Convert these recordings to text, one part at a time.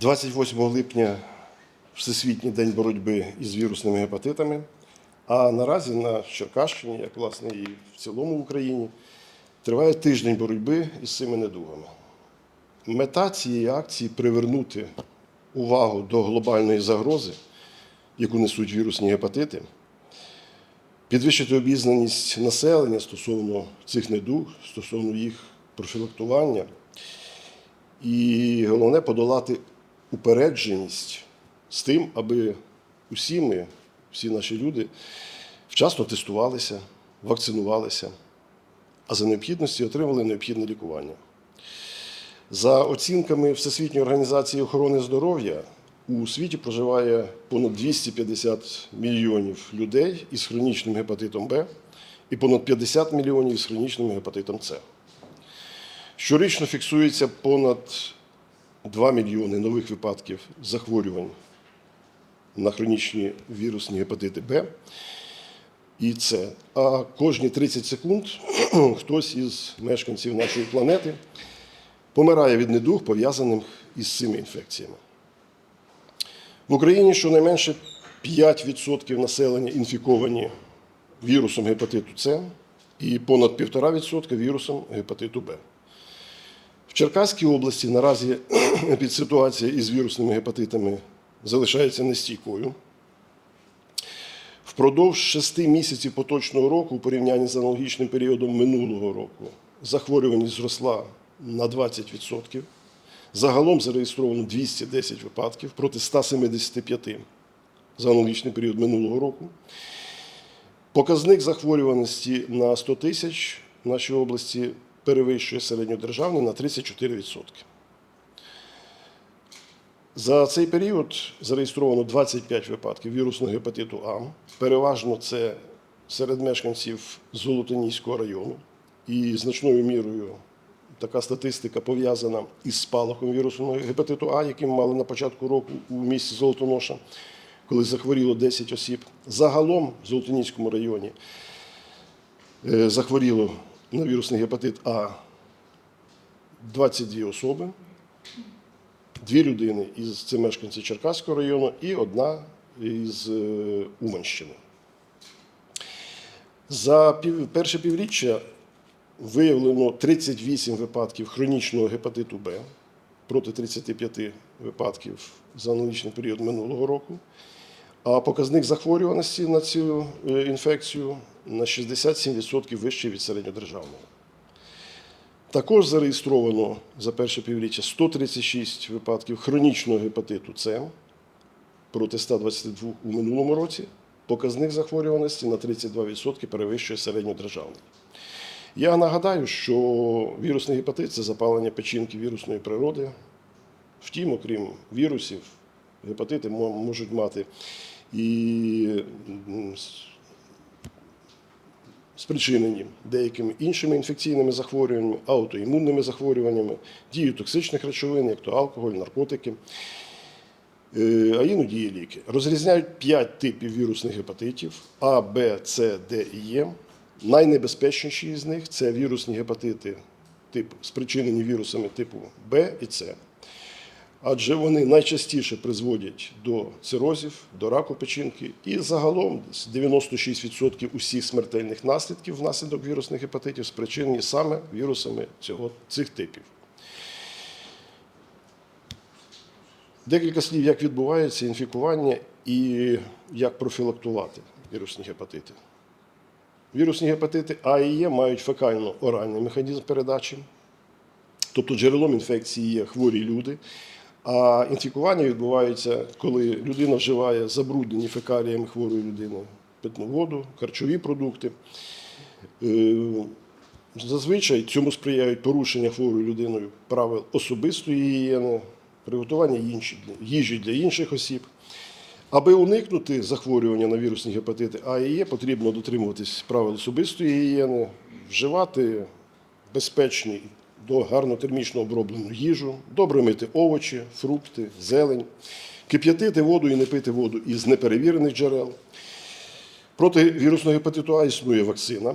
28 липня Всесвітній день боротьби із вірусними гепатитами. А наразі на Черкащині, як власне і в цілому в Україні, триває тиждень боротьби із цими недугами. Мета цієї акції привернути увагу до глобальної загрози, яку несуть вірусні гепатити, підвищити обізнаність населення стосовно цих недуг, стосовно їх профілактування. І головне подолати упередженість з тим, аби усі ми, всі наші люди, вчасно тестувалися, вакцинувалися, а за необхідності отримали необхідне лікування. За оцінками Всесвітньої організації охорони здоров'я, у світі проживає понад 250 мільйонів людей із хронічним гепатитом Б і понад 50 мільйонів з хронічним гепатитом С. Щорічно фіксується понад 2 мільйони нових випадків захворювань на хронічні вірусні гепатити Б і С. А кожні 30 секунд хтось із мешканців нашої планети помирає від недуг, пов'язаних із цими інфекціями. В Україні щонайменше 5% населення інфіковані вірусом гепатиту С і понад 1,5% вірусом гепатиту Б. В Черкаській області наразі підситуація із вірусними гепатитами залишається нестійкою. Впродовж шести місяців поточного року, у порівнянні з аналогічним періодом минулого року, захворюваність зросла на 20%. Загалом зареєстровано 210 випадків проти 175 за аналогічний період минулого року. Показник захворюваності на 100 тисяч в нашій області перевищує середньодержавний на 34%. За цей період зареєстровано 25 випадків вірусного гепатиту А. Переважно це серед мешканців Золотоніського району. І значною мірою така статистика пов'язана із спалахом вірусного гепатиту А, який ми мали на початку року у місті Золотоноша, коли захворіло 10 осіб. Загалом в Золотоніському районі е, захворіло на вірусний гепатит А 22 особи, дві людини із це мешканці Черкаського району і одна із е, Уманщини. За пів, перше півріччя виявлено 38 випадків хронічного гепатиту Б проти 35 випадків за аналогічний період минулого року. А показник захворюваності на цю е, інфекцію на 67% вищий від середньодержавного. Також зареєстровано за перше півріччя 136 випадків хронічного гепатиту С проти 122 у минулому році. Показник захворюваності на 32% перевищує середньодержавний. Я нагадаю, що вірусний гепатит це запалення печінки вірусної природи. Втім, окрім вірусів, гепатити можуть мати і спричинені деякими іншими інфекційними захворюваннями, аутоімунними захворюваннями, дією токсичних речовин, як то алкоголь, наркотики, е, а іноді є ліки. Розрізняють п'ять типів вірусних гепатитів А, Б, С, Д і Е. Найнебезпечніші з них це вірусні гепатити, типу, спричинені вірусами типу Б і С. Адже вони найчастіше призводять до цирозів, до раку печінки, і загалом 96% усіх смертельних наслідків внаслідок вірусних гепатитів спричинені саме вірусами цього, цих типів. Декілька слів, як відбувається інфікування і як профілактувати вірусні гепатити. Вірусні гепатити А і Е мають фекально-оральний механізм передачі, тобто джерелом інфекції є хворі люди. А інфікування відбувається, коли людина вживає забруднені фекаліями хворої людини питну воду, харчові продукти. Е, Зазвичай цьому сприяють порушення хворою людиною правил особистої гігієни, приготування їжі для інших осіб. Аби уникнути захворювання на вірусні гепатити А і Е, потрібно дотримуватись правил особистої гігієни, вживати безпечний до гарно термічно оброблену їжу, добре мити овочі, фрукти, зелень, кип'ятити воду і не пити воду із неперевірених джерел. Проти вірусного гепатиту А існує вакцина.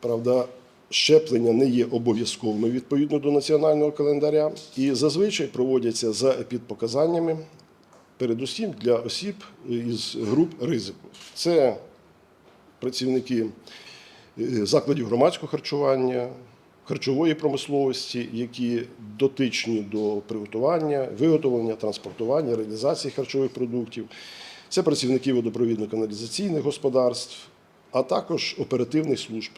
Правда, Щеплення не є обов'язковими відповідно до національного календаря і зазвичай проводяться за епідпоказаннями, передусім для осіб із груп ризику. Це працівники е, закладів громадського харчування, харчової промисловості, які дотичні до приготування, виготовлення, транспортування, реалізації харчових продуктів. Це працівники водопровідно-каналізаційних господарств, а також оперативних служб,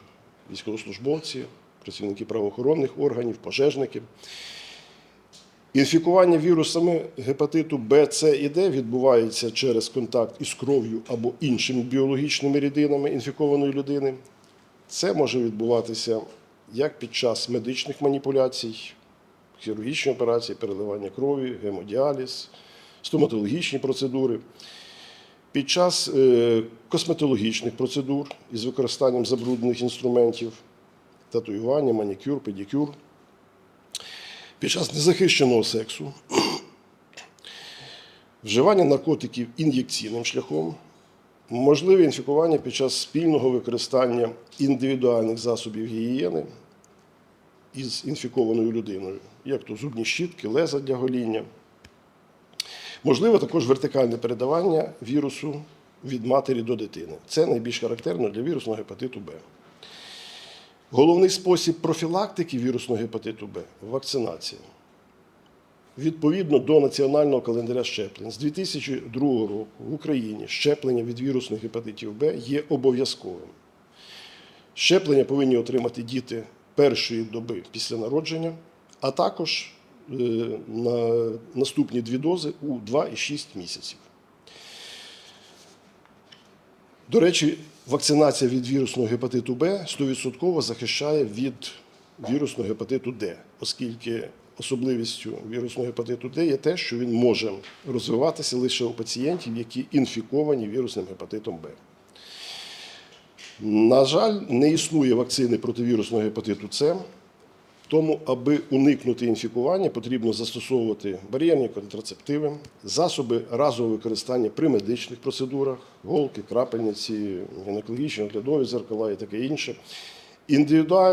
військовослужбовці, працівники правоохоронних органів, пожежники. Інфікування вірусами гепатиту Б, С і Д відбувається через контакт із кров'ю або іншими біологічними рідинами інфікованої людини. Це може відбуватися як під час медичних маніпуляцій, хірургічні операції, переливання крові, гемодіаліз, стоматологічні процедури, під час е, косметологічних процедур із використанням забруднених інструментів, татуювання, манікюр, педикюр, під час незахищеного сексу, вживання наркотиків ін'єкційним шляхом, можливе інфікування під час спільного використання індивідуальних засобів гігієни із інфікованою людиною, як то зубні щітки, леза для гоління. Можливо також вертикальне передавання вірусу від матері до дитини. Це найбільш характерно для вірусного гепатиту Б. Головний спосіб профілактики вірусного гепатиту Б вакцинація. Відповідно до національного календаря щеплень з 2002 року в Україні щеплення від вірусних гепатитів Б є обов'язковим. Щеплення повинні отримати діти першої доби після народження, а також е, на наступні дві дози у 2 і 6 місяців. До речі, вакцинація від вірусного гепатиту Б 100% захищає від вірусного гепатиту Д, оскільки особливістю вірусного гепатиту Д є те, що він може розвиватися лише у пацієнтів, які інфіковані вірусним гепатитом Б. На жаль, не існує вакцини проти вірусного гепатиту С. Тому, аби уникнути інфікування, потрібно застосовувати бар'єрні контрацептиви, засоби разового використання при медичних процедурах, голки, крапельниці, гінекологічні оглядові зеркала і таке інше.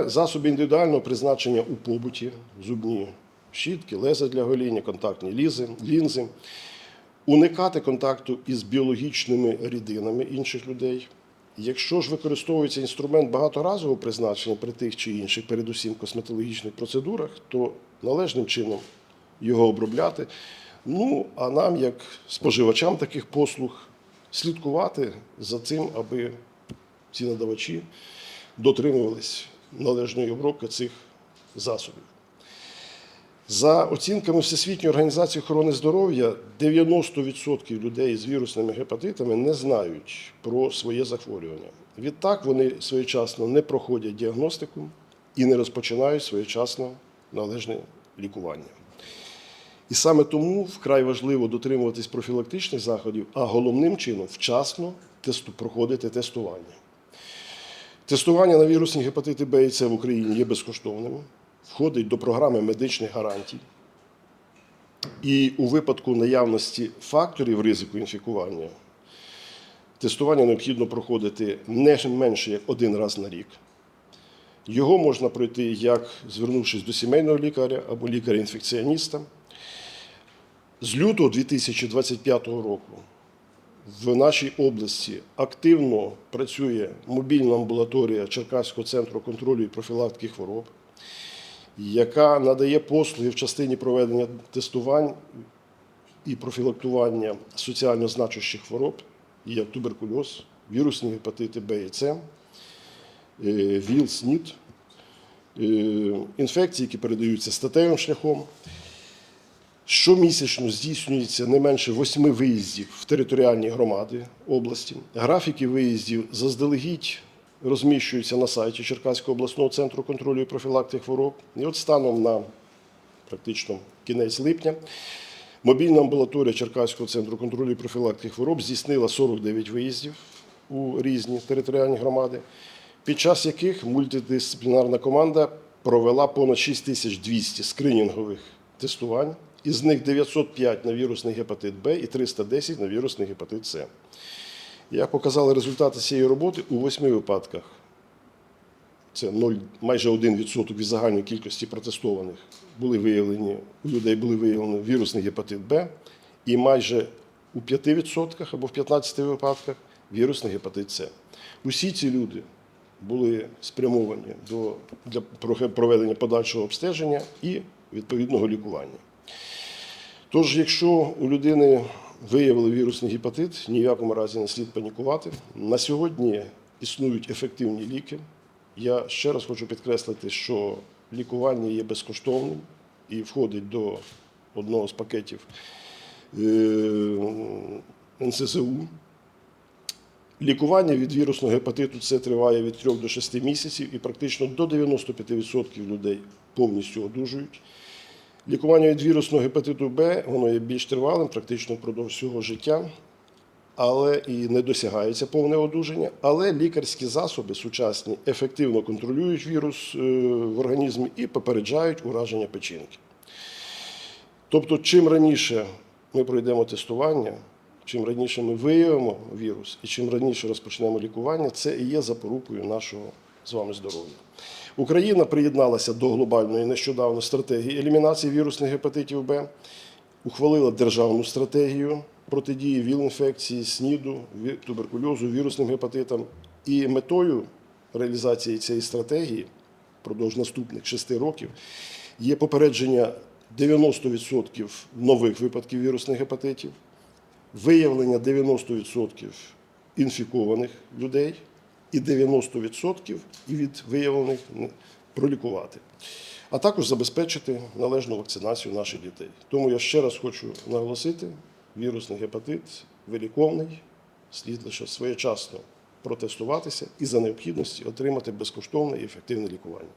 Засоби індивідуального призначення у побуті, зубні щітки, леза для гоління, контактні лізи, лінзи, уникати контакту із біологічними рідинами інших людей. Якщо ж використовується інструмент багаторазового призначення при тих чи інших, передусім косметологічних процедурах, то належним чином його обробляти. Ну, а нам, як споживачам таких послуг, слідкувати за цим, аби ці надавачі дотримувались належної обробки цих засобів. За оцінками Всесвітньої організації охорони здоров'я, 90% людей з вірусними гепатитами не знають про своє захворювання. Відтак вони своєчасно не проходять діагностику і не розпочинають своєчасно належне лікування. І саме тому вкрай важливо дотримуватись профілактичних заходів, а головним чином вчасно проходити тестування. Тестування на вірусні гепатити Б і С в Україні є безкоштовним, входить до програми медичних гарантій. І у випадку наявності факторів ризику інфікування тестування необхідно проходити не менше як один раз на рік. Його можна пройти як звернувшись до сімейного лікаря або лікаря-інфекціоніста. З лютого 2025 року в нашій області активно працює мобільна амбулаторія Черкаського центру контролю і профілактики хвороб, яка надає послуги в частині проведення тестувань і профілактування соціально значущих хвороб, як туберкульоз, вірусні гепатити Б і С, е, ВІЛ, СНІД, е, інфекції, які передаються статевим шляхом. Щомісячно здійснюється не менше восьми виїздів в територіальні громади області. Графіки виїздів заздалегідь розміщуються на сайті Черкаського обласного центру контролю і профілактики хвороб. І от станом на практично кінець липня мобільна амбулаторія Черкаського центру контролю і профілактики хвороб здійснила 49 виїздів у різні територіальні громади, під час яких мультидисциплінарна команда провела понад 6200 скринінгових тестувань, із них 905 на вірусний гепатит Б і 310 на вірусний гепатит С. Як показали результати цієї роботи, у восьми випадках це 0, майже 1% від загальної кількості протестованих, були виявлені, у людей були виявлені вірусний гепатит Б, і майже у 5% або в 15 випадках вірусний гепатит С. Усі ці люди були спрямовані до, для проведення подальшого обстеження і відповідного лікування. Тож, якщо у людини виявили вірусний гепатит, ні в якому разі не слід панікувати. На сьогодні існують ефективні ліки. Я ще раз хочу підкреслити, що лікування є безкоштовним і входить до одного з пакетів е, НСЗУ. Лікування від вірусного гепатиту це триває від 3 до 6 місяців, і практично до 95% людей повністю одужують. Лікування від вірусного гепатиту Б воно є більш тривалим, практично впродовж всього життя, але і не досягається повне одужання. Але лікарські засоби сучасні ефективно контролюють вірус е, в організмі і попереджають ураження печінки. Тобто, чим раніше ми пройдемо тестування, чим раніше ми виявимо вірус і чим раніше розпочнемо лікування, це і є запорукою нашого з вами здоров'я. Україна приєдналася до глобальної нещодавно стратегії елімінації вірусних гепатитів Б, ухвалила державну стратегію протидії ВІЛ-інфекції, СНІДу, туберкульозу, вірусним гепатитам. І метою реалізації цієї стратегії впродовж наступних шести років є попередження 90% нових випадків вірусних гепатитів, виявлення 90% інфікованих людей і 90% і від виявлених пролікувати, а також забезпечити належну вакцинацію наших дітей. Тому я ще раз хочу наголосити: вірусний гепатит виліковний, слід лише своєчасно протестуватися і за необхідності отримати безкоштовне і ефективне лікування.